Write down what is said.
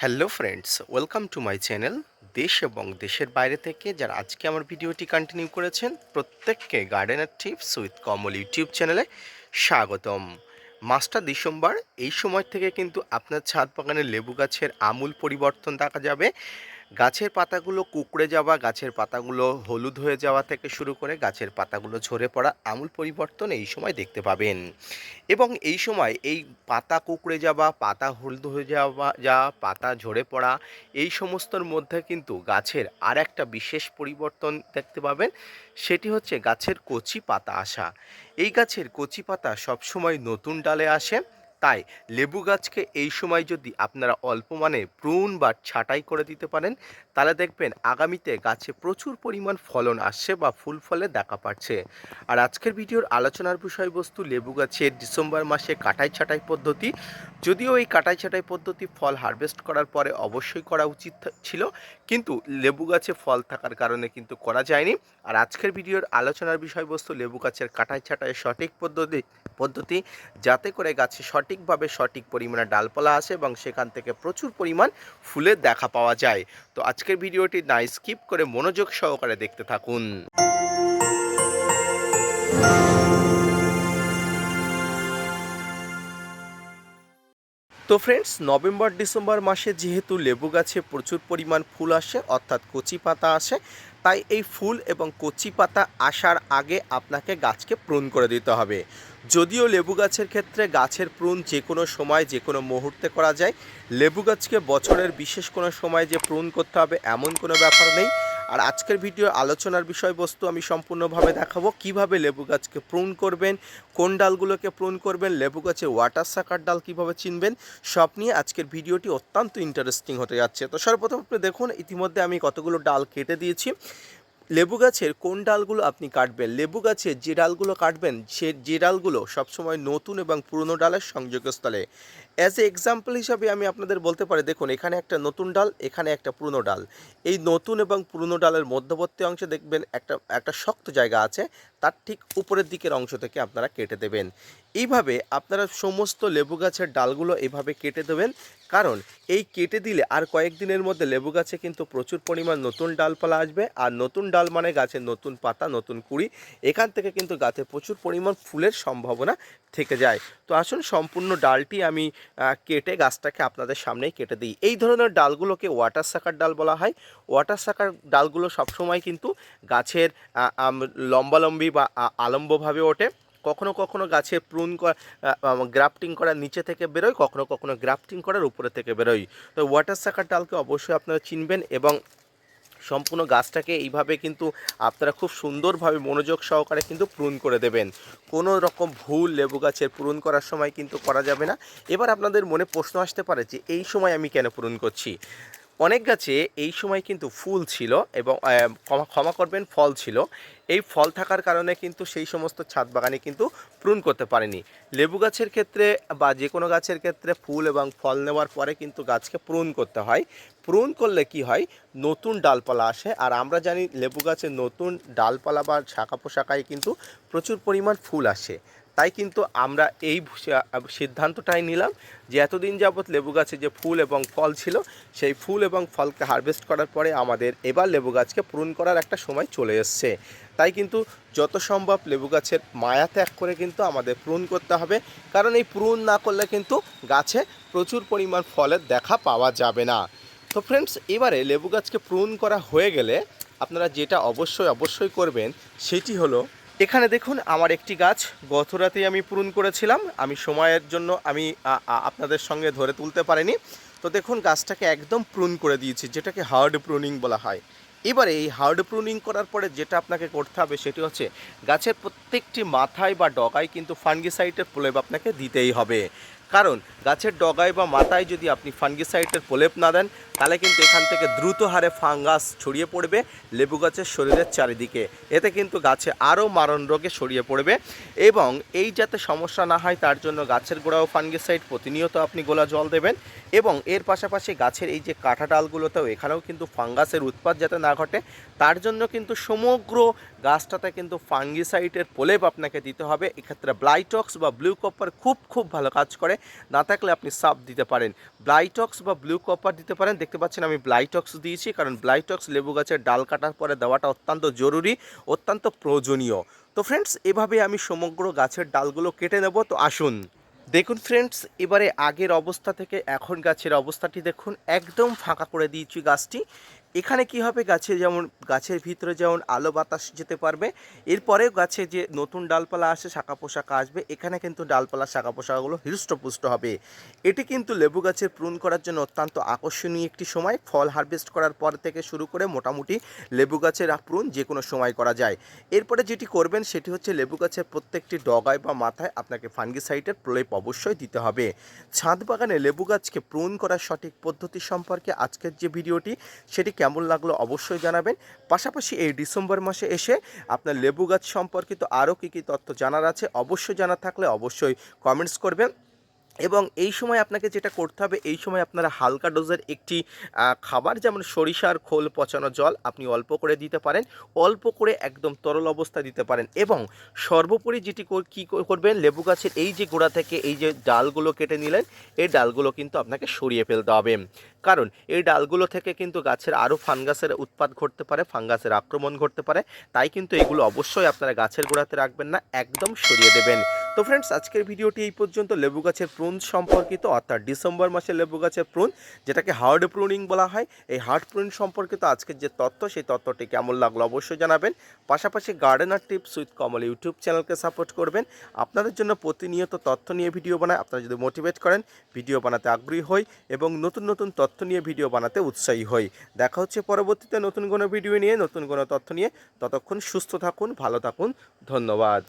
Hello friends welcome to my channel দেশ এবং দেশের বাইরে থেকে যারা আজকে আমার ভিডিওটি কন্টিনিউ করেছেন, প্রত্যেককে gardener tips with Kamal YouTube চ্যানেলে স্বাগতম। মাসটা ডিসেম্বর এই সময় থেকে কিন্তু আপনার ছাদ বাগানের লেবু গাছের আমূল পরিবর্তন দেখা যাবে। গাছের পাতাগুলো কুকড়ে যাওয়া, গাছের পাতাগুলো হলুদ হয়ে যাওয়া থেকে শুরু করে গাছের পাতাগুলো ঝরে পড়া আমূল পরিবর্তন এই সময় দেখতে পাবেন। এবং এই সময় এই পাতা কুকড়ে যাওয়া, পাতা হলুদ হয়ে যাওয়া, যা পাতা ঝরে পড়া, এই সমস্তর মধ্যে কিন্তু গাছের আর একটা বিশেষ পরিবর্তন দেখতে পাবেন। সেটি হচ্ছে গাছের কচি পাতা আসা। এই গাছের কচি পাতা সবসময় নতুন ডালে আসে। তাই লেবু গাছকে এই সময় যদি আপনারা অল্প মানে প্রুন বা ছাঁটাই করে দিতে পারেন, তাহলে দেখবেন আগামীতে গাছে প্রচুর পরিমাণ ফলন আসছে বা ফুল ফলে দেখা পাচ্ছে। আর আজকের ভিডিওর আলোচনার বিষয়বস্তু লেবু গাছের ডিসেম্বর মাসে কাটাই ছাঁটাই পদ্ধতি। যদিও এই কাটাই ছাঁটাই পদ্ধতি ফল হারভেস্ট করার পরে অবশ্যই করা উচিত ছিল, কিন্তু লেবু গাছে ফল থাকার কারণে কিন্তু করা যায়নি। আর আজকের ভিডিওর আলোচনার বিষয়বস্তু লেবু গাছের কাটাই ছাঁটাইয়ের সঠিক পদ্ধতি পদ্ধতি যাতে করে গাছে সঠিকভাবে সঠিক পরিমাণে ডালপালা আসে এবং সেখান থেকে প্রচুর পরিমাণ ফুলের দেখা পাওয়া যায়। তো আজকের ভিডিওটি না স্কিপ করে মনোযোগ সহকারে দেখতে থাকুন। তো ফ্রেন্ডস নভেম্বর, ডিসেম্বর মাসে যেহেতু লেবু গাছে প্রচুর পরিমাণ ফুল আসে, অর্থাৎ কচি পাতা আসে, তাই এই ফুল এবং কচি পাতা আসার আগে আপনাকে গাছকে প্রুন করে দিতে হবে। যদিও লেবু গাছের ক্ষেত্রে গাছের প্রুন যে কোনো সময়, যে কোনো মুহূর্তে করা যায়। লেবু গাছকে বছরের বিশেষ কোনো সময় যে প্রুন করতে হবে, এমন কোনো ব্যাপার নেই। আর আজকের ভিডিও আলোচনার বিষয়বস্তু আমি সম্পূর্ণভাবে দেখাবো। কীভাবে লেবু গাছকে প্রুন করবেন, কোন ডালগুলোকে প্রুন করবেন, লেবু গাছে ওয়াটার সাকার ডাল কীভাবে চিনবেন, সব নিয়ে আজকের ভিডিওটি অত্যন্ত ইন্টারেস্টিং হতে যাচ্ছে। তো সর্বপ্রথম আপনি দেখুন, ইতিমধ্যে আমি কতগুলো ডাল কেটে দিয়েছি। লেবু গাছের কোন ডালগুলো আপনি কাটবেন? লেবু গাছের যে ডালগুলো কাটবেন, সে যে ডালগুলো সবসময় নতুন এবং পুরনো ডালের সংযোগস্থলে। অ্যাজ এ এক্সাম্পল হিসাবে আমি আপনাদের বলতে পারি, দেখুন, এখানে একটা নতুন ডাল, এখানে একটা পুরনো ডাল। এই নতুন এবং পুরনো ডালের মধ্যবর্তী অংশে দেখবেন একটা একটা শক্ত জায়গা আছে। তার ঠিক উপরের দিকের অংশ থেকে আপনারা কেটে দেবেন। এইভাবে আপনারা সমস্ত লেবু গাছের ডালগুলো এভাবে কেটে দেবেন। কারণ এই কেটে দিলে আর কয়েকদিনের মধ্যে লেবু গাছে কিন্তু প্রচুর পরিমাণ নতুন ডালপালা আসবে। আর নতুন ডাল মানে গাছের নতুন পাতা নতুন কুড়ি। এখান থেকে কিন্তু গাছে প্রচুর পরিমাণ ফুলের সম্ভাবনা থেকে যায়। তো আসুন সম্পূর্ণ ডালটি আমি কেটে গাছটাকে আপনাদের সামনেই কেটে দিই। এই ধরনের ডালগুলোকে ওয়াটার সাকার ডাল বলা হয়। ওয়াটার সাকার ডালগুলো সবসময় কিন্তু গাছের আহ, আম, বা আলম্বভাবে ওঠে। কখনো কখনো গাছে প্রুন গ্রাফটিং করার নিচে থেকে বেরোয় কখনো কখনো গ্রাফটিং করার উপরে থেকে বেরোয়। তো ওয়াটার সাকার ডালকে অবশ্যই আপনারা চিনবেন এবং সম্পূর্ণ গাছটাকে এইভাবে কিন্তু আপনারা খুব সুন্দরভাবে মনোযোগ সহকারে কিন্তু পূরণ করে দেবেন। কোনো রকম ভুল লেবু গাছের পূরণ করার সময় কিন্তু করা যাবে না। এবার আপনাদের মনে প্রশ্ন আসতে পারে যে এই সময় আমি কেন পূরণ করছি? অনেক গাছে এই সময় কিন্তু ফুল ছিল এবং ক্ষমা ক্ষমা করবেন, ফল ছিল। এই ফল থাকার কারণে কিন্তু সেই সমস্ত ছাদ বাগানে কিন্তু প্রুন করতে পারেনি। লেবু গাছের ক্ষেত্রে বা যে কোনো গাছের ক্ষেত্রে ফুল এবং ফল নেওয়ার পরে কিন্তু গাছকে প্রুন করতে হয়। প্রুন করলে কি হয়? নতুন ডালপালা আসে। আর আমরা জানি লেবু গাছে নতুন ডালপালা বা শাখা পোশাকায় কিন্তু প্রচুর পরিমাণ ফুল আসে। তাই কিন্তু আমরা এই সিদ্ধান্তটাই নিলাম যে এতদিন যাবৎ লেবু গাছে যে ফুল এবং ফল ছিল, সেই ফুল এবং ফলকে হারভেস্ট করার পরে আমাদের এবার লেবু গাছকে পূরণ করার একটা সময় চলে এসছে। তাই কিন্তু যত সম্ভব লেবু গাছের মায়া ত্যাগ করে কিন্তু আমাদের পূরণ করতে হবে, কারণ এই পূরণ না করলে কিন্তু গাছে প্রচুর পরিমাণ ফলের দেখা পাওয়া যাবে না। তো ফ্রেন্ডস এবারে লেবু গাছকে প্রুন করা হয়ে গেলে আপনারা যেটা অবশ্যই অবশ্যই করবেন, সেটি হলো এখানে দেখুন, আমার একটি গাছ গত রাতেই আমি পূরণ করেছিলাম। আমি সময়ের জন্য আমি আপনাদের সঙ্গে ধরে তুলতে পারিনি। তো দেখুন, গাছটাকে একদম প্রুন করে দিয়েছি, যেটাকে হার্ড প্রুনিং বলা হয়। এবারে এই হার্ড প্রুনিং করার পরে যেটা আপনাকে করতে হবে, সেটি হচ্ছে গাছের প্রত্যেকটি মাথায় বা ডগায় কিন্তু ফাঙ্গিসাইডের প্রলেপ আপনাকে দিতেই হবে। কারণ গাছের ডগায় বা মাথায় যদি আপনি ফাঙ্গিসাইডের প্রলেপ না দেন তাহলে কিন্তু এখান থেকে দ্রুত হারে ফাঙ্গাস ছড়িয়ে পড়বে, লেবু গাছের শরীরের চারিদিকে। এতে কিন্তু গাছে আরও মারণ রোগে ছড়িয়ে পড়বে এবং এই যাতে সমস্যা না হয়, তার জন্য গাছের গোড়াও ফাঙ্গিসাইড প্রতিনিয়ত আপনি গোলা জল দেবেন এবং এর পাশাপাশি গাছের এই যে কাঁটা ডালগুলোতেও এখানেও কিন্তু ফাঙ্গাসের উৎপাদ যাতে না ঘটে, তার জন্য কিন্তু সমগ্র গাছটাতে কিন্তু ফাঙ্গিসাইডের প্রলেপ আপনাকে দিতে হবে। এক্ষেত্রে ব্লাইটক্স বা ব্লু কপার খুব খুব ভালো কাজ করে। না থাকলে আপনি সাপ দিতে পারেন। ব্লাইটক্স বা ব্লু কপার দিতে পারেন। দেখতে পাচ্ছেন আমি ব্লাইটক্স দিয়েছি, কারণ ব্লাইটক্স লেবু গাছের ডাল কাটার পরে দেওয়াটা অত্যন্ত জরুরি, অত্যন্ত প্রয়োজনীয়। তো ফ্রেন্ডস এভাবে আমি সমগ্র গাছের ডালগুলো কেটে নেব, তো আসুন। দেখুন ফ্রেন্ডস এবারে আগের অবস্থা থেকে এখন গাছের অবস্থাটি দেখুন, একদম ফাঁকা করে দিয়েছি গাছটি। এখানে কি হবে? গাছে যেমন, গাছের ভিতরে যেমন আলো বাতাস যেতে পারবে এরপরে গাছে যে নতুন ডালপালা আসে, শাখা পোশাকা আসবে, এখানে কিন্তু ডালপালা শাখা পোশাকাগুলো হৃষ্টপুষ্ট হবে। এটি কিন্তু লেবু গাছের প্রুন করার জন্য অত্যন্ত আকর্ষণীয় একটি সময়। ফল হারভেস্ট করার পর থেকে শুরু করে মোটামুটি লেবু গাছের প্রুন যে কোনো সময় করা যায়। এরপরে যেটি করবেন, সেটি হচ্ছে লেবু গাছের প্রত্যেকটি ডগায় বা মাথায় আপনাকে ফাঙ্গিসাইডের প্রলেপ অবশ্যই দিতে হবে। ছাদ বাগানে লেবু গাছকে প্রুন করার সঠিক পদ্ধতি সম্পর্কে আজকের যে ভিডিওটি, সেটি কেমন লাগল অবশ্যই জানাবেন। পাশাপাশি এই ডিসেম্বর মাসে এসে আপনার লেবু গাছ সম্পর্কিত আরও কী কী তথ্য জানার আছে অবশ্যই জানা থাকলে অবশ্যই কমেন্টস করবেন। এবং এই সময় আপনাকে যেটা করতে হবে, এই সময় আপনারা হালকা ডোজের একটি খাবার যেমন সরিষার খোল পচানো জল আপনি অল্প করে দিতে পারেন, অল্প করে একদম তরল অবস্থা দিতে পারেন এবং সর্বোপরি যেটি কি করবেন, লেবু গাছের এই যে গোড়া থেকে এই যে ডালগুলো কেটে নিলেন, এই ডালগুলো কিন্তু আপনাকে সরিয়ে ফেলতে হবে। কারণ এই ডালগুলো থেকে কিন্তু গাছের আরও ফাঙ্গাসের উৎপাদ ঘটতে পারে, ফাঙ্গাসের আক্রমণ ঘটতে পারে। তাই কিন্তু এগুলো অবশ্যই আপনারা গাছের গোড়াতে রাখবেন না, একদম সরিয়ে দেবেন। তো ফ্রেন্ডস আজকের ভিডিওটি এই পর্যন্ত। লেবু গাছের প্রুন সম্পর্কিত, অর্থাৎ ডিসেম্বর মাসে লেবু গাছের প্রুন, যেটাকে হার্ড প্রুনিং বলা হয়, এই হার্ড প্রুন সম্পর্কিত আজকের যে তথ্য, সেই তথ্যটি কেমন লাগল অবশ্যই জানাবেন। পাশাপাশি gardener tips with Kamal YouTube চ্যানেলকে সাপোর্ট করবেন। আপনাদের জন্য প্রতিনিয়ত তথ্য নিয়ে ভিডিও বানায় আপনারা যদি মোটিভেট করেন, ভিডিও বানাতে আগ্রহী হই এবং নতুন নতুন তথ্য নিয়ে ভিডিও বানাতে উৎসাহী হই। দেখা হচ্ছে পরবর্তীতে নতুন কোনো ভিডিও নিয়ে, নতুন কোনো তথ্য নিয়ে। ততক্ষণ সুস্থ থাকুন, ভালো থাকুন। ধন্যবাদ।